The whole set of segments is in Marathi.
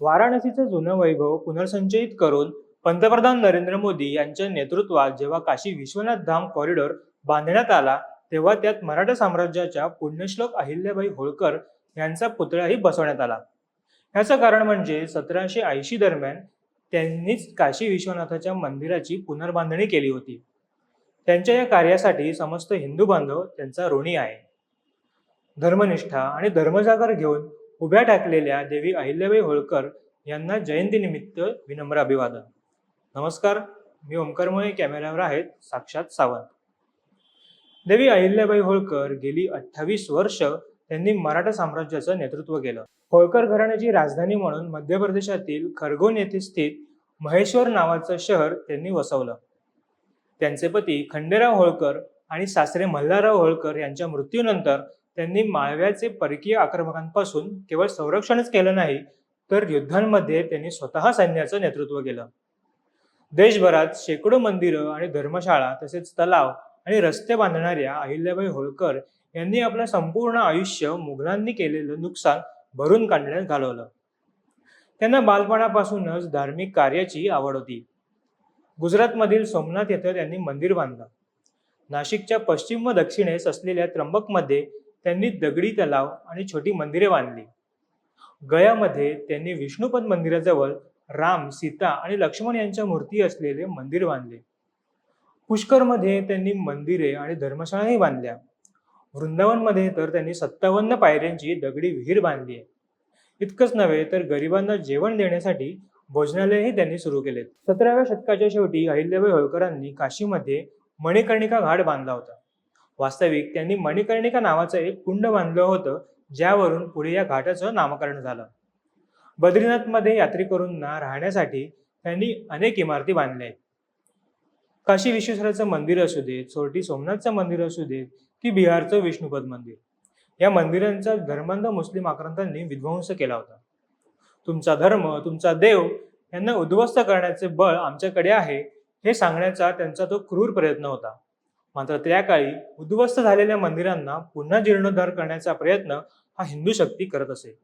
वाराणसीचं जुनं वैभव पुनर्संचयित करून पंतप्रधान नरेंद्र मोदी यांच्या नेतृत्वात जेव्हा काशी विश्वनाथ धाम कॉरिडॉर बांधण्यात आला तेव्हा त्यात मराठा साम्राज्याच्या पुण्यश्लोक अहिल्याबाई होळकर यांचा पुतळाही बसवण्यात आला. ह्याचं कारण म्हणजे सतराशे ऐंशी दरम्यान त्यांनीच काशी विश्वनाथाच्या मंदिराची पुनर्बांधणी केली होती. त्यांच्या या कार्यासाठी समस्त हिंदू बांधव त्यांचा ऋणी आहे. धर्मनिष्ठा आणि धर्मजागर घेऊन उभ्या टाकलेल्या देवी अहिल्याबाई होळकर यांना जयंतीनिमित्त विनम्र अभिवादन. नमस्कार मी ओमकार मुळे कॅमेऱ्यावर आहेत साक्षात सावंत. देवी अहिल्याबाई होळकर गेली अठ्ठावीस वर्ष त्यांनी मराठा साम्राज्याचं नेतृत्व केलं. होळकर घराण्याची राजधानी म्हणून मध्य प्रदेशातील खरगोन येथे स्थित महेश्वर नावाचं शहर त्यांनी वसवलं. त्यांचे पती खंडेराव होळकर आणि सासरे मल्हारराव होळकर यांच्या मृत्यूनंतर त्यांनी माळव्याचे परकीय आक्रमकांपासून केवळ संरक्षणच केलं नाही तर युद्धांमध्ये त्यांनी स्वतः सैन्याचं नेतृत्व केलं. देशभरात शेकडो मंदिरं आणि धर्मशाळा तसेच तलाव आणि रस्ते बांधणाऱ्या अहिल्याबाई होळकर यांनी आपलं संपूर्ण आयुष्य मुघलांनी केलेलं नुकसान भरून काढण्यात घालवलं. त्यांना बालपणापासूनच धार्मिक कार्याची आवड होती. गुजरातमधील सोमनाथ येथे त्यांनी मंदिर बांधलं. नाशिकच्या पश्चिम व दक्षिणेस असलेल्या त्र्यंबकमध्ये त्यांनी दगडी तलाव आणि छोटी मंदिरे बांधली. गयामध्ये त्यांनी विष्णुपद मंदिराजवळ राम सीता आणि लक्ष्मण यांच्या मूर्ती असलेले मंदिर बांधले. पुष्करमध्ये त्यांनी मंदिरे आणि धर्मशाळाही बांधल्या. वृंदावनमध्ये तर त्यांनी सत्तावन्न पायऱ्यांची दगडी विहीर बांधली आहे. इतकंच नव्हे तर गरिबांना जेवण देण्यासाठी भोजनालयही त्यांनी सुरू केलेत. सतराव्या शतकाच्या शेवटी अहिल्याबाई होळकरांनी काशीमध्ये मणिकर्णिका घाट बांधला होता. वास्तविक त्यांनी मणिकर्णिका नावाचं एक कुंड बांधलं होतं ज्यावरून पुढे या घाटाचं नामकरण झालं. बद्रीनाथमध्ये यात्रेकरूंना राहण्यासाठी त्यांनी अनेक इमारती बांधल्या आहेत. काशी विश्वेश्वराचं मंदिर असू देत छोटी सोमनाथचं मंदिर असू देत की बिहारचं विष्णुपद मंदिर. या मंदिरांचा धर्मांध मुस्लिम आक्रांतांनी विध्वंस केला होता. तुमचा धर्म तुमचा देव यांना उद्ध्वस्त करण्याचे बळ आमच्याकडे आहे हे सांगण्याचा त्यांचा तो क्रूर प्रयत्न होता. मात्र त्या काळी उद्ध्वस्त झालेल्या मंदिरांना पुन्हा जीर्णोद्धार करण्याचा प्रयत्न हा हिंदू शक्ती करत असे.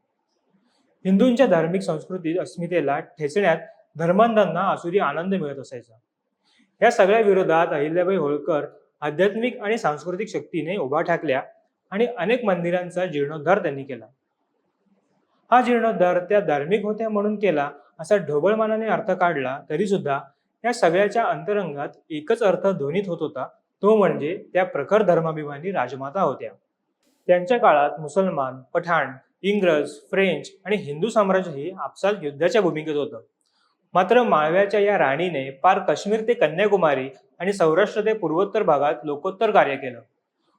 हिंदूंच्या धार्मिक संस्कृतीत अस्मितेला ठेचण्यात धर्मांधांना आसुरी आनंद मिळत असायचा. या सगळ्या विरोधात अहिल्याबाई होळकर आध्यात्मिक आणि सांस्कृतिक शक्तीने उभा ठाकल्या आणि अनेक मंदिरांचा जीर्णोद्धार त्यांनी केला. हा जीर्णोद्धार त्या धार्मिक होत्या म्हणून केला असा ढोबळमानाने अर्थ काढला तरी सुद्धा या सगळ्याच्या अंतरंगात एकच अर्थ ध्वनित होत होता तो म्हणजे त्या प्रखर धर्माभिमानी राजमाता होत्या. त्यांच्या काळात मुसलमान पठाण इंग्रज फ्रेंच आणि हिंदू साम्राज्यही आपसात युद्धाच्या भूमिकेत होतं. मात्र माळव्याच्या या राणीने पार काश्मीर ते कन्याकुमारी आणि सौराष्ट्र ते पूर्वोत्तर भागात लोकोत्तर कार्य केलं.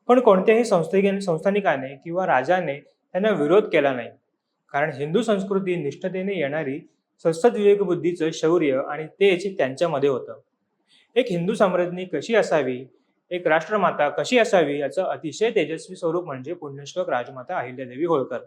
पण कोणत्याही संस्थे संस्थानिकाने किंवा राजाने त्यांना विरोध केला नाही. कारण हिंदू संस्कृती निष्ठतेने येणारी सस्तत विवेकबुद्धीचं शौर्य आणि तेज त्यांच्यामध्ये होतं. एक हिंदू साम्राज्ञी कशी असावी? एक राष्ट्रमाता कशी असावी याचं अतिशय तेजस्वी स्वरूप म्हणजे पुण्यश्लोक राजमाता अहिल्यादेवी होळकर.